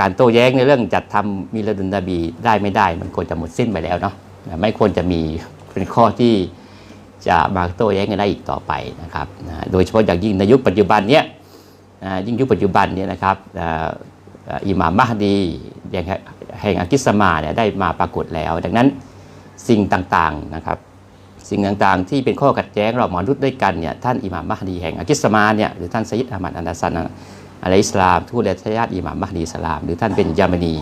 การโต้แย้งในเรื่องจัดทำมีลาดุนนบีได้ไม่ได้ มันควรจะหมดสิ้นไปแล้วเนาะไม่ควรจะมีเป็นข้อที่จะมาโต้แย้งกันได้อีกต่อไปนะครับโดยเฉพาะอย่างยิ่งในยุคปัจจุบันเนี้ยยิ่งยุคปัจจุบันเนี่ยนะครับอิหม่ามมหดีแห่งอักิสมาเนี่ยได้มาปรากฏแล้ว ดังนั้นสิ่งต่างๆนะครับสิ่งต่างๆ ที่เป็นข้อขัดแย้งเรามนุษย์ด้วยกันเนี่ยท่านอิหม่ามมหดีแห่งอักิสมาเนี่ยหรือท่านไซยิดอามัดอันดาซัน อะลัยฮิสลามทูตและทายาทอิหม่ามมหดีสลาม หรือท่านเป็นยามานี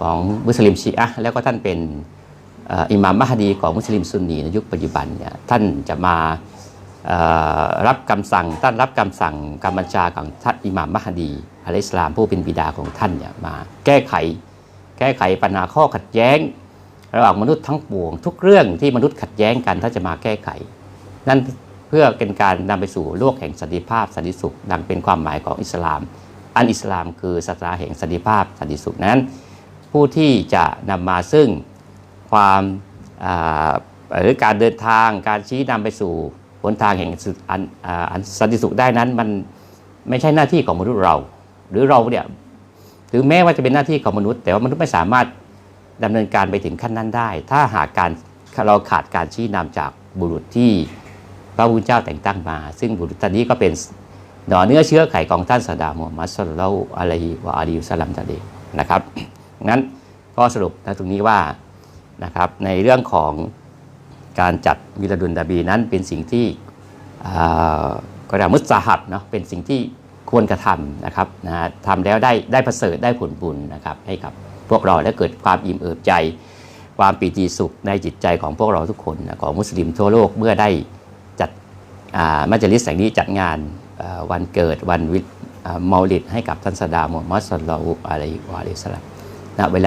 ของมุสลิมชีอะแล้วก็ท่านเป็นอิหม่ามมหดีของมุสลิมซุนนีในยุคปัจจุบันเนี่ยท่านจะมารับคำสั่งท่านรับคำสั่งกำบัญชาของท่านอิหม่ามมหดีอะลัยฮิสลามผู้เป็นบิดาของท่านเนี่ยมาแก้ไข แก้ไขปัญหาข้อขัดแย้ง ระหว่างมนุษย์ทั้งปวง ทุกเรื่องที่มนุษย์ขัดแย้งกันถ้านจะมาแก้ไขนั่น เพื่อเป็นการนำไปสู่โลกแห่งสันติภาพสันติสุข ดังเป็นความหมายของอิสลาม อันอิสลามคือศาสนาแห่งสันติภาพสันติสุขนั้น ผู้ที่จะนำมาซึ่งความหรือการเดินทางการชี้นำไปสู่หนทางแห่งสุอันสันติสุขได้นั้นมันไม่ใช่หน้าที่ของมนุษย์เรา หรือเราเนี่ยถึงแม้ว่าจะเป็นหน้าที่ของมนุษย์ แต่ว่ามนุษย์ไม่สามารถดำเนินการไปถึงขั้นนั้นได้ ถ้าหากการเราขาดการชี้นำจากบุรุษที่ พระพุทธเจ้าแต่งตั้งมา ซึ่งบุรุษท่านนี้ก็เป็นหน่อเนื้อเชื้อไขของท่านสดามุฮัมมัดสุลลัลอฮุอะลัยฮิวะอาลีสัลัมนั่นเองนะครับงั้นก็สรุปนะตรงนี้ว่านะครับในเรื่องของการจัดมิลาดุนดาบีนั้นเป็นสิ่งที่ก็เรียกมุสาฮับเนาะเป็นสิ่งที่ควรกระทำนะครับนะฮะทำแล้วได้ได้ประเสริฐได้ผลบุญนะครับให้กับพวกเราและเกิดความอิ่มเอิบใจ ความปีติสุขในจิตใจของพวกเราทุกคนนะของมุสลิมทั่วโลกเมื่อได้ มัจลิสแห่งนี้จัดงานวันเกิดวันวิอ่าเมอลิดให้กับท่านสดามุฮัมมัดสลลัลลอฮุอะลัยฮิวะอาลิฮิสัลลัมณเวลา